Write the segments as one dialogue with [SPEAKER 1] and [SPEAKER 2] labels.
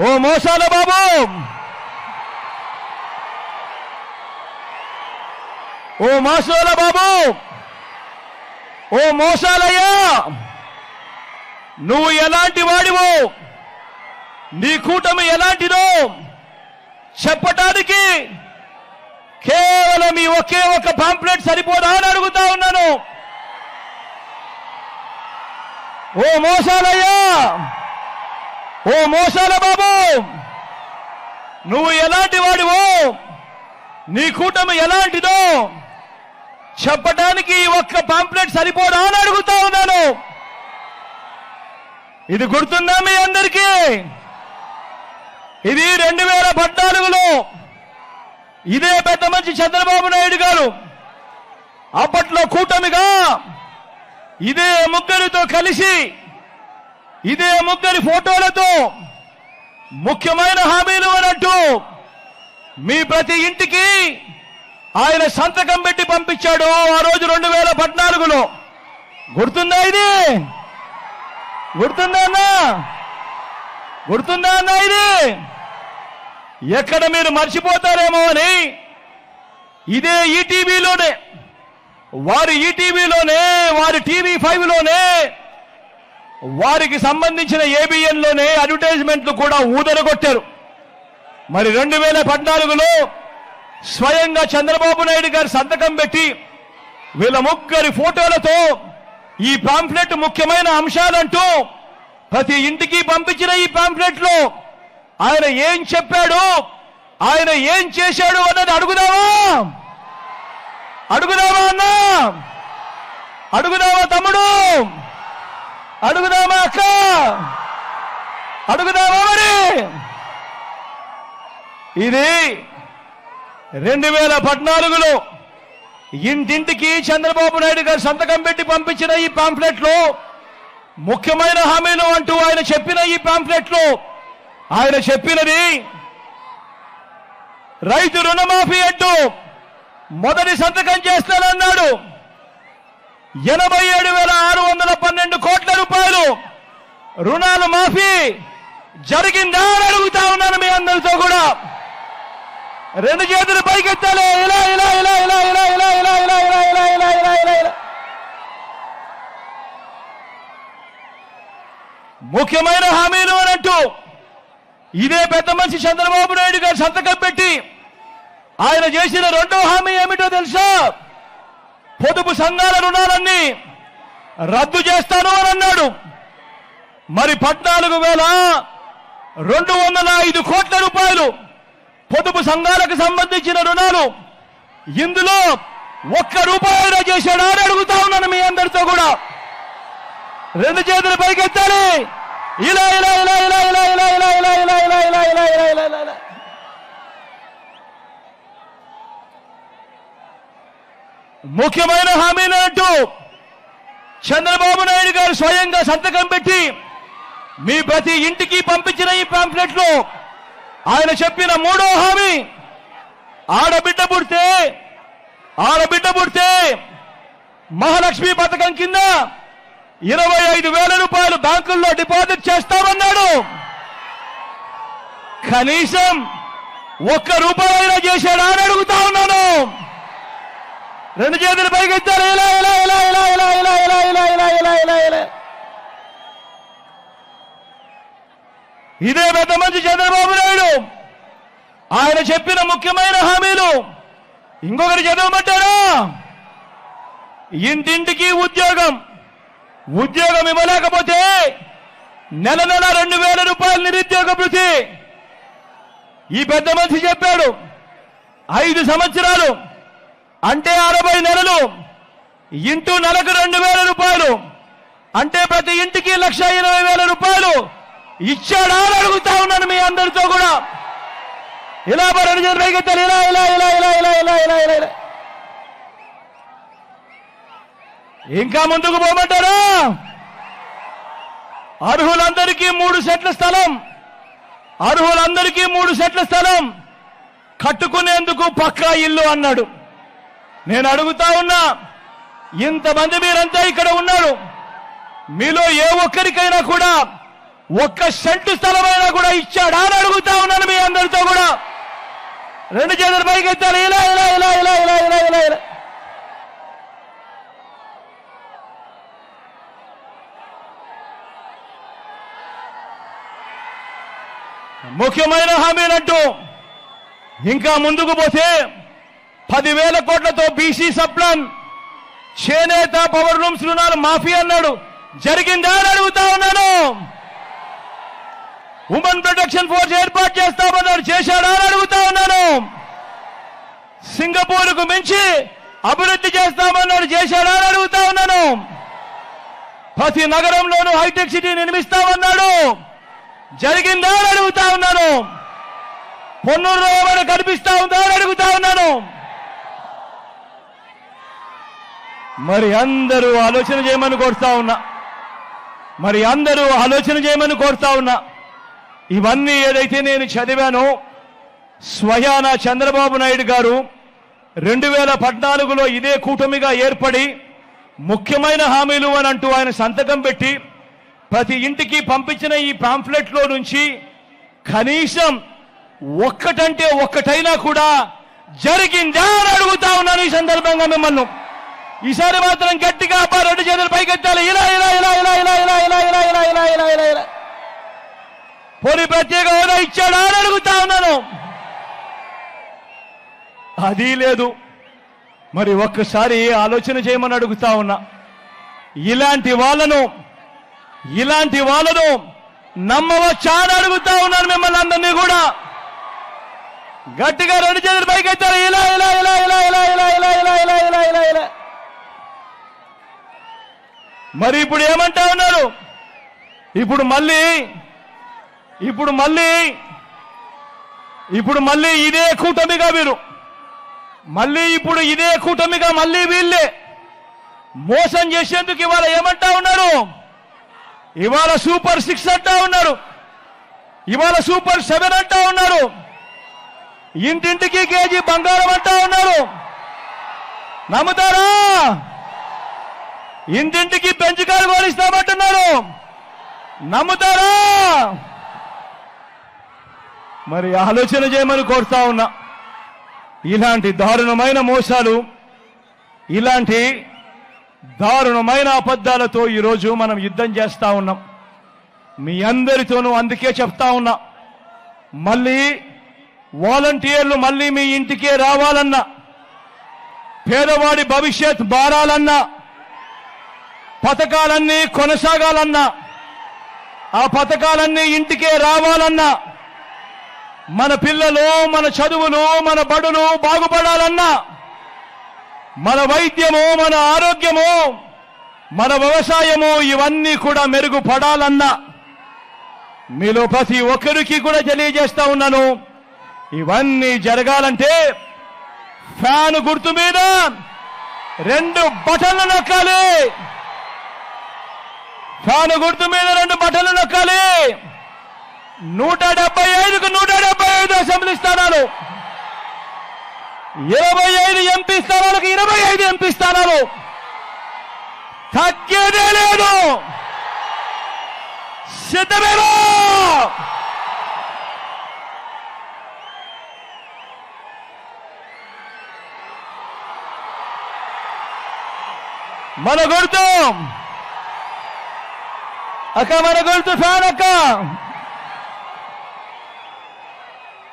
[SPEAKER 1] ఓ మోసాల బాబు! ఓ మోసాల బాబు! ఓ మోసాలయ్యా! నువ్వు ఎలాంటి వాడివో? నీ కూటమి ఎలాంటిదో? చెప్పటానికి కేవలం ఈ ఒకే ఒక పాంప్లెట్ సరిపోదా అని అడుగుతా ఉన్నాను. ఓ మోసాలయ్యా! ఓ మోసాల బాబు! నువ్వు ఎలాంటి వాడివో? నీ కూటమి ఎలాంటిదో? చెప్పటానికి ఒక్క పాంప్లెట్ సరిపోడా అని అడుగుతా ఉన్నాను. ఇది గుర్తుందా మీ అందరికీ? ఇది రెండు వేల పద్నాలుగులో ఇదే పెద్ద మంచి చంద్రబాబు నాయుడు గారు అప్పట్లో కూటమిగా ఇదే ముగ్గురితో కలిసి ఇదే ముగ్గురి ఫోటోలతో ముఖ్యమైన హామీలు అన్నట్టు మీ ప్రతి ఇంటికి ఆయన సంతకం పెట్టి పంపించాడు ఆ రోజు రెండు వేల పద్నాలుగులో. గుర్తుందా ఇది? గుర్తుందా అన్నా? గుర్తుందా అన్నా ఇది? ఎక్కడ మీరు మర్చిపోతారేమో అని ఇదే ఈటీవీలోనే వారి ఈటీవీలోనే వారి టీవీ ఫైవ్లోనే వారికి సంబంధించిన ఏబిఎన్లోనే అడ్వర్టైజ్మెంట్లు కూడా ఊదరగొట్టారు. మరి రెండు వేల పద్నాలుగులో స్వయంగా చంద్రబాబు నాయుడు గారు సంతకం పెట్టి వీళ్ళ ముగ్గురి ఫోటోలతో ఈ పాంప్లెట్ ముఖ్యమైన అంశాలంటూ ప్రతి ఇంటికి పంపించిన ఈ పాంప్లెట్లో ఆయన ఏం చెప్పాడు ఆయన ఏం చేశాడు అన్నది అడుగుదామా? అడుగుదామా అన్నా? అడుగుదామా తమ్ముడు? అడుగుదామా అక్క? అడుగుదామా మరి? ఇది రెండు వేల పద్నాలుగులో ఇంటింటికి చంద్రబాబు నాయుడు గారు సంతకం పెట్టి పంపించిన ఈ పాంఫ్లెట్లో ముఖ్యమైన హామీలు అంటూ ఆయన చెప్పిన ఈ పాంఫ్లెట్లో ఆయన చెప్పినది రైతు రుణమాఫీ అంటూ మొదటి సంతకం చేస్తానన్నాడు. ఎనభై ఏడు వేల ఆరు వందల పన్నెండు కోట్ల రూపాయలు రుణాలు మాఫీ జరిగిందా అని అడుగుతా ఉన్నాను మీ అందరితో కూడా రెండు చేతులు పైకెత్తాలి ఇలా ఇలా ఇలా ఇలా ఇలా ఇలా ఇలా ఇలా ఇలా ఇలా ఇలా ఇలా ఇలా ఇలా ముఖ్యమైన హామీలు అన్నట్టు ఇదే పెద్ద మనిషి చంద్రబాబు నాయుడు గారు సంతకం పెట్టి ఆయన చేసిన రెండో హామీ ఏమిటో తెలుసా పొదుపు సంఘాల రుణాలన్నీ రద్దు చేస్తాను అని అన్నాడు. మరి పద్నాలుగు వేల రెండు వందల ఐదు కోట్ల రూపాయలు పొదుపు సంఘాలకు సంబంధించిన రుణాలు ఇందులో ఒక్క రూపాయి చేశాడా అని అడుగుతా ఉన్నాను మీ అందరితో కూడా. రెండు చేతులు పైకెత్తాలి. ఇలా ఇలా ఇలా ఇలా ఇలా ఇలా ముఖ్యమైన హామీలు అంటూ చంద్రబాబు నాయుడు గారు స్వయంగా సంతకం పెట్టి మీ ప్రతి ఇంటికి పంపించిన ఈ పాంప్లెట్లో ఆయన చెప్పిన మూడో హామీ ఆడబిడ్డ పుడితే ఆడబిడ్డ పుడితే మహాలక్ష్మి పథకం కింద ఇరవై ఐదు వేల రూపాయలు బ్యాంకుల్లో డిపాజిట్ చేస్తామన్నాడు. కనీసం ఒక్క రూపాయి అయినా చేశాడా అని అడుగుతా ఉన్నాను. రెండు చేతులు పైకెత్తారు ఇలా ఇలా ఇలా ఇలా ఇలా ఇలా ఇలా ఇలా ఇలా ఇలా ఇలా ఇలా ఇదే పెద్ద మంచి చంద్రబాబు నాయుడు ఆయన చెప్పిన ముఖ్యమైన హామీలు ఇంకొకరు చదవమంటారా ఇంటింటికి ఉద్యోగం ఉద్యోగం ఇవ్వలేకపోతే నెల నెల రెండు వేల రూపాయలు నిరుద్యోగ భృతి ఈ పెద్ద మనిషి చెప్పాడు ఐదు సంవత్సరాలు అంటే అరవై నెలలు ఇంటూ నెలకు రెండు వేల రూపాయలు. అంటే ప్రతి ఇంటికి లక్ష ఇరవై వేల రూపాయలు. ఇచ్చాడా అని అడుగుతా ఉన్నాను మీ అందరితో కూడా. ఇలా రెండు చేతులు ఇలా ఇలా ఇలా ఇలా ఇలా ఇలా ఇలా ఇలా ఇలా. ఇంకా ముందుకు పోమంటారా? అర్హులందరికీ మూడు సెట్ల స్థలం. అర్హులందరికీ మూడు సెట్ల స్థలం. కట్టుకునేందుకు పక్కా ఇల్లు అన్నాడు. నేను అడుగుతా ఉన్నా ఇంతమంది మీరంతా ఇక్కడ ఉన్నారు. మీలో ఏ ఒక్కరికైనా కూడా ఒక్క సెంటు స్థలమైనా కూడా ఇచ్చాడా అని అడుగుతా ఉన్నాను మీ అందరితో కూడా. రెండు చేతులు పైకి ఎత్తాలి ఇలా ఇలా ఇలా ఇలా ఇలా ఇలా ఇలా ఇలా. ముఖ్యమైన హామీలంటూ ఇంకా ముందుకు పోతే పదివేల కోట్లతో బీసీ సప్లాన్. చేనేత పవర్ రూమ్స్ రుణాలు మాఫీ అన్నాడు. జరిగిందా అని అడుగుతా ఉన్నాను. ఉమెన్ ప్రొటెక్షన్ ఫోర్స్ ఏర్పాటు చేస్తామన్నాడు. చేశాడా అని అడుగుతా ఉన్నాను. సింగపూర్కు మించి అభివృద్ధి చేస్తామన్నాడు. చేశాడా అని అడుగుతా ఉన్నాను. ప్రతి నగరంలోనూ హైటెక్ సిటీ నిర్మిస్తామన్నాడు. జరిగిందా అని అడుగుతా ఉన్నాను. పొన్నూరులో ఏమైనా కనిపిస్తా ఉందా అని అడుగుతా ఉన్నాను. మరి అందరూ ఆలోచన చేయమని కోరుతా ఉన్నా. మరి అందరూ ఆలోచన చేయమని కోరుతా ఉన్నా. ఇవన్నీ ఏదైతే నేను చదివానో స్వయాన చంద్రబాబు నాయుడు గారు రెండు వేల పద్నాలుగులో ఇదే కూటమిగా ఏర్పడి ముఖ్యమైన హామీలు అని అంటూ ఆయన సంతకం పెట్టి ప్రతి ఇంటికి పంపించిన ఈ పాంఫ్లెట్లో నుంచి కనీసం ఒక్కటంటే ఒక్కటైనా కూడా జరిగిందా అని అడుగుతా ఉన్నాను ఈ సందర్భంగా మిమ్మల్ని. ఈసారి మాత్రం గట్టిగా అబ్బా రెండు చేతులు పైకెత్తాలి ఇలా ఇలా ఇలా ఇలా ఇలా ఇలా ఇలా ఇలా ఇలా ఇలా ఇలా ఇలా ఇలా పోనీ ప్రత్యేక హోదా ఇచ్చాడా అని అడుగుతా ఉన్నాను అది లేదు మరి ఒక్కసారి ఆలోచన చేయమని అడుగుతా ఉన్నా ఇలాంటి వాళ్ళను ఇలాంటి వాళ్ళను నమ్మవచ్చా అని అడుగుతా ఉన్నాను మిమ్మల్ని అందరినీ కూడా గట్టిగా రెండు చేతులు పైకెత్తారు ఇలా ఇలా ఇలా ఇలా ఇలా ఇలా ఇలా ఇలా ఇలా ఇలా ఇలా ఇలా మరి ఇప్పుడు ఏమంటా ఉన్నారు? ఇప్పుడు మళ్ళీ ఇప్పుడు మళ్ళీ ఇప్పుడు మళ్ళీ ఇదే కూటమిగా మీరు మళ్ళీ ఇప్పుడు ఇదే కూటమిగా మళ్ళీ వీళ్ళే. మోసం చేసేందుకు ఇవాళ ఏమంటా ఉన్నారు? ఇవాళ సూపర్ సిక్స్ అంటా ఉన్నారు. ఇవాళ సూపర్ సెవెన్ అంటా ఉన్నారు. ఇంటింటికి కేజీ బంగారం అంటా ఉన్నారు. నమ్ముతారా? ఇంటింటికి పెంచుకాలు కోరిస్తామంటున్నారు నమ్ముతారా? మరి ఆలోచన చేయమని కోరుతా ఉన్నా. ఇలాంటి దారుణమైన మోసాలు ఇలాంటి దారుణమైన అబద్ధాలతో ఈరోజు మనం యుద్ధం చేస్తా ఉన్నాం. మీ అందరితోనూ అందుకే చెప్తా ఉన్నా. మళ్ళీ వాలంటీర్లు మళ్ళీ మీ ఇంటికే రావాలన్నా పేదవాడి భవిష్యత్ బారాలన్నా పథకాలన్నీ కొనసాగాలన్నా ఆ పథకాలన్నీ ఇంటికే రావాలన్నా మన పిల్లలు మన చదువులు మన బడులు బాగుపడాలన్నా మన వైద్యము మన ఆరోగ్యము మన వ్యవసాయము ఇవన్నీ కూడా మెరుగుపడాలన్నా మీలో ప్రతి ఒక్కరికి కూడా తెలియజేస్తా ఉన్నాను. ఇవన్నీ జరగాలంటే ఫ్యాన్ గుర్తు మీద రెండు బటన్లు నొక్కాలి. ఫ్యాన్ గుర్తు మీద రెండు బట్టలు నొక్కాలి. నూట డెబ్బై ఐదుకు నూట డెబ్బై ఐదు అసెంబ్లీ స్థానాలు. ఇరవై ఐదు ఎంపీ స్థానాలకు ఇరవై ఐదు ఎంపీ స్థానాలు. తగ్గేదే లేదు. సిద్ధమేమో మన గుర్తు అక్క మన గుర్తు ఫ్యాన్ అక్క.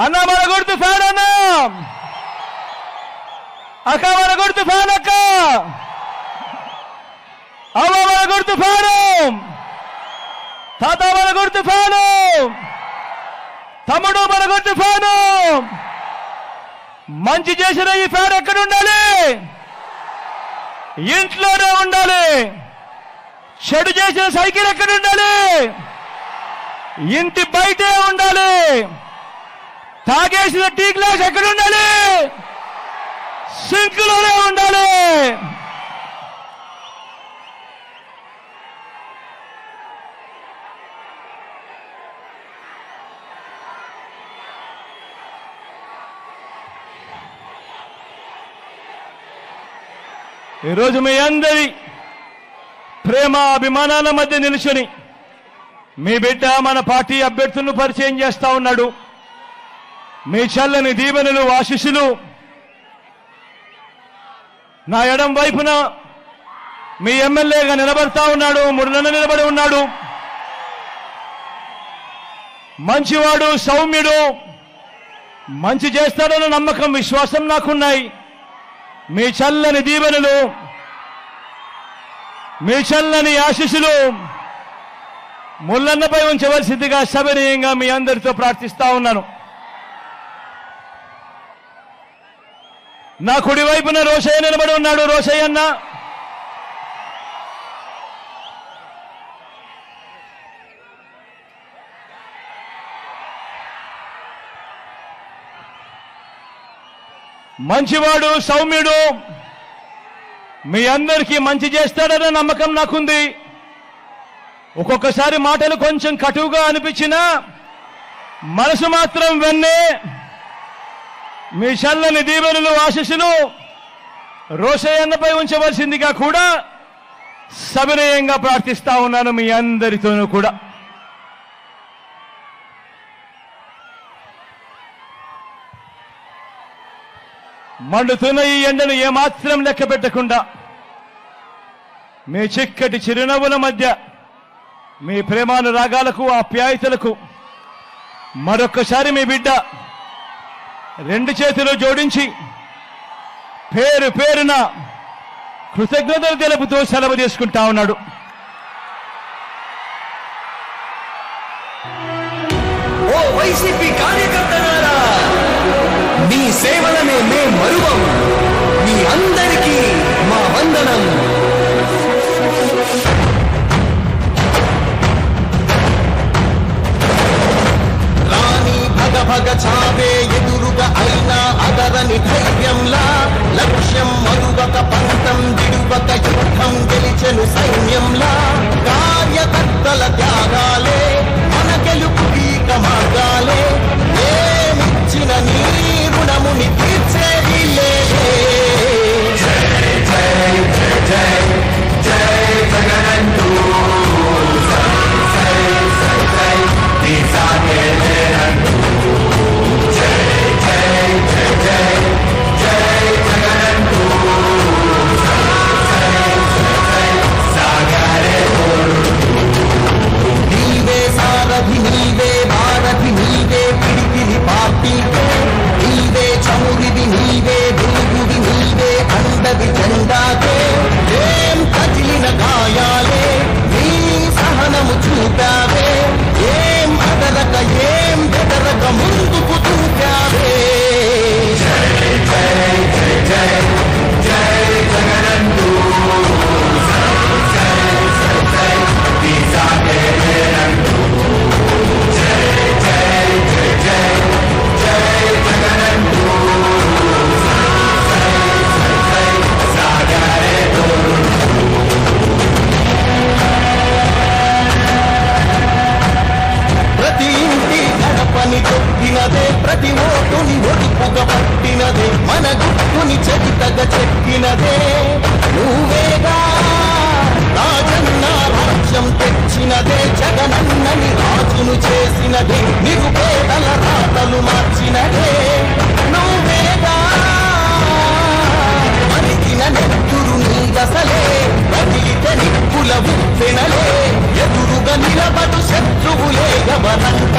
[SPEAKER 1] అన్న మన గుర్తు ఫ్యాన్ అన్న. అక్క మన గుర్తు ఫ్యాన్ అక్క. అవ్వ మన గుర్తు ఫ్యాను. తాత మన గుర్తు ఫ్యాను. తమ్ముడు మన గుర్తు ఫ్యాను. మంచి చేసిన ఈ ఫ్యాన్ ఎక్కడ ఉండాలి? ఇంట్లోనే ఉండాలి. షెడ్ చేసిన సైకిల్ ఎక్కడ ఉండాలి? ఇంటి బయటే ఉండాలి. తాగేసిన టీ గ్లాస్ ఎక్కడ ఉండాలి? సింక్లోనే ఉండాలి. ఈరోజు మీ అందరి ప్రేమ అభిమానాల మధ్య నిలుచుని మీ బిడ్డ మన పార్టీ అభ్యర్థులను పరిచయం చేస్తా ఉన్నాడు. మీ చల్లని దీవెనలు ఆశిషులు నా ఎడం వైపున మీ ఎమ్మెల్యేగా నిలబడతా ఉన్నాడు మురళన నిలబడి ఉన్నాడు. మంచివాడు సౌమ్యుడు మంచి చేస్తాడన్న నమ్మకం విశ్వాసం నాకున్నాయి. మీ చల్లని దీవెనలు మీ చల్లని ఆశీస్సులు ముల్లన్నపై ఉంచవలసిందిగా సభనీయంగా మీ అందరితో ప్రార్థిస్తా ఉన్నాను. నా కుడివైపున రోషయ్య నిలబడి ఉన్నాడు. రోషయ్య అన్న. మంచివాడు సౌమ్యుడు. మీ అందరికీ మంచి చేస్తాడనే నమ్మకం నాకుంది. ఒక్కొక్కసారి మాటలు కొంచెం కటువుగా అనిపించినా మనసు మాత్రం వెన్నే. మీ చల్లని దీవెనలు ఆశీస్సులు రోషయ్యన్నపై ఉంచవలసిందిగా కూడా సవినయంగా ప్రార్థిస్తా ఉన్నాను మీ అందరితోనూ కూడా. మండుతున్న ఈ ఎండను ఏమాత్రం లెక్క పెట్టకుండా మీ చిక్కటి చిరునవ్వుల మధ్య మీ ప్రేమానురాగాలకు ఆప్యాయతలకు మరొక్కసారి మీ బిడ్డ రెండు చేతులు జోడించి పేరు పేరున కృతజ్ఞతలు తెలుపుతూ సెలవు తీసుకుంటా ఉన్నాడు.
[SPEAKER 2] ఓ వైసీపీ మీ సేవలనే మే మరువం మీ అందరికీ మా వందనం. రాణి భగ భగ చావే ఎదురుగా అయినా అదరని ధైర్యంలా లక్ష్యం మరువక పంతం దిడువక యుద్ధం గెలిచెను చెప్పినదే మన గుర్తుని చెబుతగ చెప్పినదే నువ్వేగా రాజన్న రాజ్యం తెచ్చినదే జగనన్నని రాజును చేసినదే నీవు పేదల రాతలు మార్చినదే. నువ్వేగా మనిగిన నెత్తురు నీదసలే బదిలిత నిప్పుల ఉత్తెనలే ఎదురుగా నిలబడు శత్రువులే ఎవరంట?